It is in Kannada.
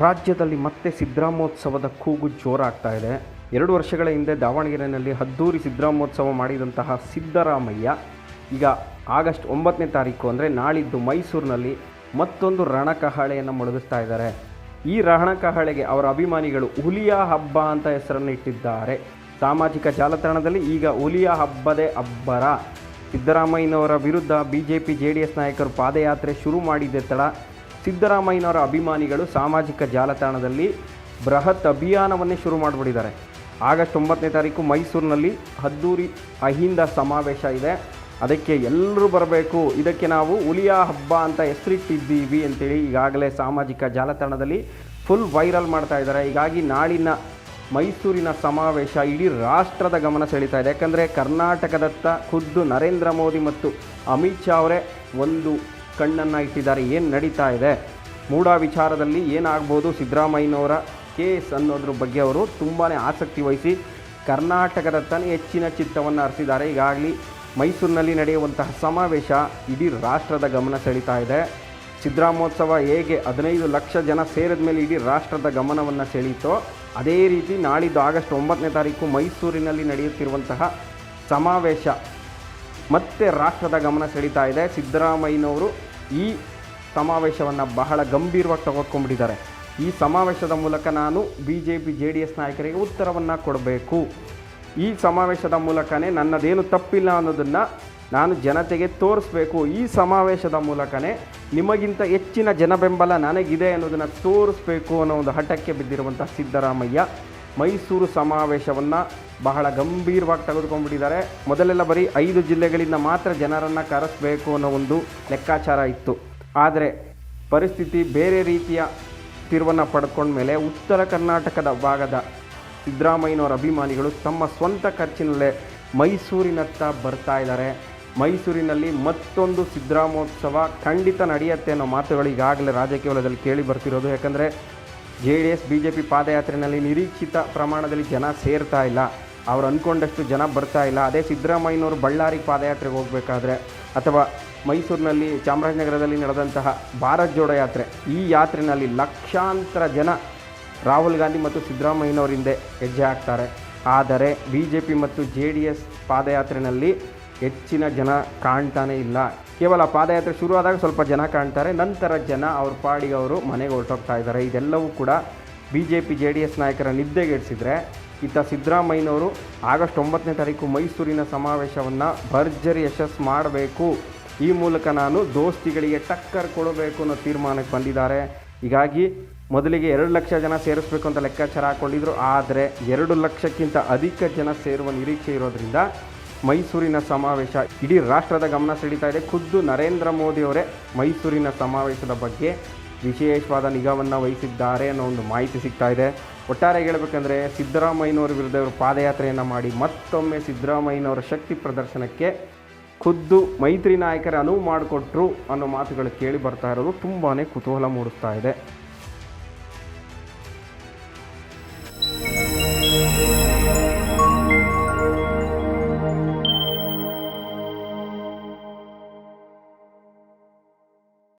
ರಾಜ್ಯದಲ್ಲಿ ಮತ್ತೆ ಸಿದ್ದರಾಮೋತ್ಸವದ ಕೂಗು ಜೋರಾಗ್ತಾ ಇದೆ. ಎರಡು ವರ್ಷಗಳ ಹಿಂದೆ ದಾವಣಗೆರೆಯಲ್ಲಿ ಹದ್ದೂರಿ ಸಿದ್ದರಾಮೋತ್ಸವ ಮಾಡಿದಂತಹ ಸಿದ್ದರಾಮಯ್ಯ, ಈಗ ಆಗಸ್ಟ್ ಒಂಬತ್ತನೇ ತಾರೀಕು ಅಂದರೆ ನಾಳಿದ್ದು ಮೈಸೂರಿನಲ್ಲಿ ಮತ್ತೊಂದು ರಣಕಹಳೆಯನ್ನು ಮೊಳಗಿಸ್ತಾ ಇದ್ದಾರೆ. ಈ ರಣಕಹಳೆಗೆ ಅವರ ಅಭಿಮಾನಿಗಳು ಹುಲಿಯ ಹಬ್ಬ ಅಂತ ಹೆಸರನ್ನು ಇಟ್ಟಿದ್ದಾರೆ. ಸಾಮಾಜಿಕ ಜಾಲತಾಣದಲ್ಲಿ ಈಗ ಹುಲಿಯ ಹಬ್ಬದೇ ಅಬ್ಬರ. ಸಿದ್ದರಾಮಯ್ಯನವರ ವಿರುದ್ಧ B J P J D S ನಾಯಕರು ಪಾದಯಾತ್ರೆ ಶುರು ಮಾಡಿದ್ದೆ ತಡ ಸಿದ್ದರಾಮಯ್ಯನವರ ಅಭಿಮಾನಿಗಳು ಸಾಮಾಜಿಕ ಜಾಲತಾಣದಲ್ಲಿ ಬೃಹತ್ ಅಭಿಯಾನವನ್ನೇ ಶುರು ಮಾಡಿಬಿಟ್ಟಿದ್ದಾರೆ. ಆಗಸ್ಟ್ ಒಂಬತ್ತನೇ ತಾರೀಕು ಮೈಸೂರಿನಲ್ಲಿ ಹದ್ದೂರಿ ಅಹಿಂದ ಸಮಾವೇಶ ಇದೆ. ಅದಕ್ಕೆ ಎಲ್ಲರೂ ಬರಬೇಕು. ಇದಕ್ಕೆ ನಾವು ಹುಲಿಯ ಹಬ್ಬ ಅಂತ ಹೆಸರಿಟ್ಟಿದ್ದೀವಿ ಅಂತೇಳಿ ಈಗಾಗಲೇ ಸಾಮಾಜಿಕ ಜಾಲತಾಣದಲ್ಲಿ ಫುಲ್ ವೈರಲ್ ಮಾಡ್ತಾ ಇದ್ದಾರೆ. ಹೀಗಾಗಿ ನಾಳಿನ ಮೈಸೂರಿನ ಸಮಾವೇಶ ಇಡೀ ರಾಷ್ಟ್ರದ ಗಮನ ಸೆಳೀತಾ ಇದೆ. ಯಾಕಂದರೆ ಕರ್ನಾಟಕದತ್ತ ಖುದ್ದು ನರೇಂದ್ರ ಮೋದಿ ಮತ್ತು ಅಮಿತ್ ಶಾ ಅವರೇ ಒಂದು ಕಣ್ಣನ್ನು ಇಟ್ಟಿದ್ದಾರೆ. ಏನು ನಡೀತಾ ಇದೆ? ಮೂಢ ವಿಚಾರದಲ್ಲಿ ಏನಾಗ್ಬೋದು ಸಿದ್ದರಾಮಯ್ಯನವರ ಕೇಸ್ ಅನ್ನೋದ್ರ ಬಗ್ಗೆ ಅವರು ತುಂಬಾ ಆಸಕ್ತಿ ವಹಿಸಿ ಕರ್ನಾಟಕದತ್ತನೇ ಹೆಚ್ಚಿನ ಚಿತ್ತವನ್ನು ಹರಿಸಿದ್ದಾರೆ. ಈಗಾಗಲೇ ಮೈಸೂರಿನಲ್ಲಿ ನಡೆಯುವಂತಹ ಸಮಾವೇಶ ಇಡೀ ರಾಷ್ಟ್ರದ ಗಮನ ಸೆಳೀತಾ ಇದೆ. ಸಿದ್ದರಾಮೋತ್ಸವ ಹೇಗೆ ಹದಿನೈದು ಲಕ್ಷ ಜನ ಸೇರಿದ ಮೇಲೆ ಇಡೀ ರಾಷ್ಟ್ರದ ಗಮನವನ್ನು ಸೆಳೀತೋ, ಅದೇ ರೀತಿ ನಾಳಿದ್ದು ಆಗಸ್ಟ್ ಒಂಬತ್ತನೇ ತಾರೀಕು ಮೈಸೂರಿನಲ್ಲಿ ನಡೆಯುತ್ತಿರುವಂತಹ ಸಮಾವೇಶ ಮತ್ತೆ ರಾಷ್ಟ್ರದ ಗಮನ ಸೆಳೀತಾ ಇದೆ. ಸಿದ್ದರಾಮಯ್ಯನವರು ಈ ಸಮಾವೇಶವನ್ನು ಬಹಳ ಗಂಭೀರವಾಗಿ ತೆಗೆದುಕೊಂಡ್ಬಿಟ್ಟಿದ್ದಾರೆ ಈ ಸಮಾವೇಶದ ಮೂಲಕ ನಾನು B J P J D S ನಾಯಕರಿಗೆ ಉತ್ತರವನ್ನು ಕೊಡಬೇಕು. ಈ ಸಮಾವೇಶದ ಮೂಲಕನೇ ನನ್ನದೇನು ತಪ್ಪಿಲ್ಲ ಅನ್ನೋದನ್ನು ನಾನು ಜನತೆಗೆ ತೋರಿಸ್ಬೇಕು. ಈ ಸಮಾವೇಶದ ಮೂಲಕನೇ ನಿಮಗಿಂತ ಹೆಚ್ಚಿನ ಜನ ಬೆಂಬಲ ನನಗಿದೆ ಅನ್ನೋದನ್ನು ತೋರಿಸ್ಬೇಕು ಅನ್ನೋ ಒಂದು ಹಠಕ್ಕೆ ಬಿದ್ದಿರುವಂಥ ಸಿದ್ದರಾಮಯ್ಯ ಮೈಸೂರು ಸಮಾವೇಶವನ್ನು ಬಹಳ ಗಂಭೀರವಾಗಿ ತೆಗೆದುಕೊಂಡ್ಬಿಟ್ಟಿದ್ದಾರೆ. ಮೊದಲೆಲ್ಲ ಬರೀ ಐದು ಜಿಲ್ಲೆಗಳಿಂದ ಮಾತ್ರ ಜನರನ್ನು ಕರೆಸಬೇಕು ಅನ್ನೋ ಒಂದು ಲೆಕ್ಕಾಚಾರ ಇತ್ತು. ಆದರೆ ಪರಿಸ್ಥಿತಿ ಬೇರೆ ರೀತಿಯ ತಿರುವನ್ನು ಪಡ್ಕೊಂಡ್ಮೇಲೆ ಉತ್ತರ ಕರ್ನಾಟಕದ ಭಾಗದ ಸಿದ್ದರಾಮಯ್ಯನವರ ಅಭಿಮಾನಿಗಳು ತಮ್ಮ ಸ್ವಂತ ಖರ್ಚಿನಲ್ಲೇ ಮೈಸೂರಿನತ್ತ ಬರ್ತಾ ಇದ್ದಾರೆ. ಮೈಸೂರಿನಲ್ಲಿ ಮತ್ತೊಂದು ಸಿದ್ದರಾಮೋತ್ಸವ ಖಂಡಿತ ನಡೆಯುತ್ತೆ ಅನ್ನೋ ಮಾತುಗಳು ಈಗಾಗಲೇ ರಾಜಕೀಯ ವಲಯದಲ್ಲಿ ಕೇಳಿ ಬರ್ತಿರೋದು. ಯಾಕಂದರೆ J D S, B J P ಪಾದಯಾತ್ರೆಯಲ್ಲಿ ನಿರೀಕ್ಷಿತ ಪ್ರಮಾಣದಲ್ಲಿ ಜನ ಸೇರ್ತಾ ಇಲ್ಲ. ಅವ್ರು ಅಂದ್ಕೊಂಡಷ್ಟು ಜನ ಬರ್ತಾ ಇಲ್ಲ. ಅದೇ ಸಿದ್ದರಾಮಯ್ಯನವರು ಬಳ್ಳಾರಿಗೆ ಪಾದಯಾತ್ರೆಗೆ ಹೋಗಬೇಕಾದ್ರೆ ಅಥವಾ ಮೈಸೂರಿನಲ್ಲಿ ಚಾಮರಾಜನಗರದಲ್ಲಿ ನಡೆದಂತಹ ಭಾರತ್ ಜೋಡೋ ಯಾತ್ರೆ, ಈ ಯಾತ್ರೆಯಲ್ಲಿ ಲಕ್ಷಾಂತರ ಜನ ರಾಹುಲ್ ಗಾಂಧಿ ಮತ್ತು ಸಿದ್ದರಾಮಯ್ಯನವರ ಹಿಂದೆ ಹೆಜ್ಜೆ ಹಾಕ್ತಾರೆ. ಆದರೆ ಬಿ ಜೆ ಪಿ ಮತ್ತು ಜೆ ಡಿ ಎಸ್ ಪಾದಯಾತ್ರೆಯಲ್ಲಿ ಹೆಚ್ಚಿನ ಜನ ಕಾಣ್ತಾನೇ ಇಲ್ಲ. ಕೇವಲ ಪಾದಯಾತ್ರೆ ಶುರುವಾದಾಗ ಸ್ವಲ್ಪ ಜನ ಕಾಣ್ತಾರೆ, ನಂತರ ಜನ ಅವ್ರ ಪಾಡಿಗೆ ಅವರು ಮನೆಗೆ ಹೊರಟೋಗ್ತಾ ಇದ್ದಾರೆ. ಇದೆಲ್ಲವೂ ಕೂಡ B J P J D S ನಾಯಕರ ನಿದ್ದೆಗೆಡಿಸಿದರೆ ಇತ್ತ ಸಿದ್ದರಾಮಯ್ಯನವರು ಆಗಸ್ಟ್ ಒಂಬತ್ತನೇ ತಾರೀಕು ಮೈಸೂರಿನ ಸಮಾವೇಶವನ್ನು ಭರ್ಜರಿ ಯಶಸ್ಸು ಮಾಡಬೇಕು. ಈ ಮೂಲಕ ನಾನು ದೋಸ್ತಿಗಳಿಗೆ ಟಕ್ಕರ್ ಕೊಡಬೇಕು ಅನ್ನೋ ತೀರ್ಮಾನಕ್ಕೆ ಬಂದಿದ್ದಾರೆ. ಹೀಗಾಗಿ ಮೊದಲಿಗೆ ಎರಡು ಲಕ್ಷ ಜನ ಸೇರಿಸ್ಬೇಕು ಅಂತ ಲೆಕ್ಕಾಚಾರ ಹಾಕ್ಕೊಂಡಿದ್ರು. ಆದರೆ ಎರಡು ಲಕ್ಷಕ್ಕಿಂತ ಅಧಿಕ ಜನ ಸೇರುವ ನಿರೀಕ್ಷೆ ಇರೋದ್ರಿಂದ ಮೈಸೂರಿನ ಸಮಾವೇಶ ಇಡೀ ರಾಷ್ಟ್ರದ ಗಮನ ಸೆಳೀತಾ ಇದೆ. ಖುದ್ದು ನರೇಂದ್ರ ಮೋದಿಯವರೇ ಮೈಸೂರಿನ ಸಮಾವೇಶದ ಬಗ್ಗೆ ವಿಶೇಷವಾದ ನಿಗಾವನ್ನು ವಹಿಸಿದ್ದಾರೆ ಅನ್ನೋ ಒಂದು ಮಾಹಿತಿ ಸಿಗ್ತಾ ಇದೆ. ಒಟ್ಟಾರೆ ಹೇಳಬೇಕಂದ್ರೆ ಸಿದ್ದರಾಮಯ್ಯನವರ ವಿರುದ್ಧ ಇವರು ಪಾದಯಾತ್ರೆಯನ್ನು ಮಾಡಿ ಮತ್ತೊಮ್ಮೆ ಸಿದ್ದರಾಮಯ್ಯನವರ ಶಕ್ತಿ ಪ್ರದರ್ಶನಕ್ಕೆ ಖುದ್ದು ಮೈತ್ರಿ ನಾಯಕರ ಅನುವು ಮಾಡಿಕೊಟ್ರು ಅನ್ನೋ ಮಾತುಗಳು ಕೇಳಿ ಬರ್ತಾ ಇರೋದು ತುಂಬಾ ಕುತೂಹಲ ಮೂಡಿಸ್ತಾ ಇದೆ.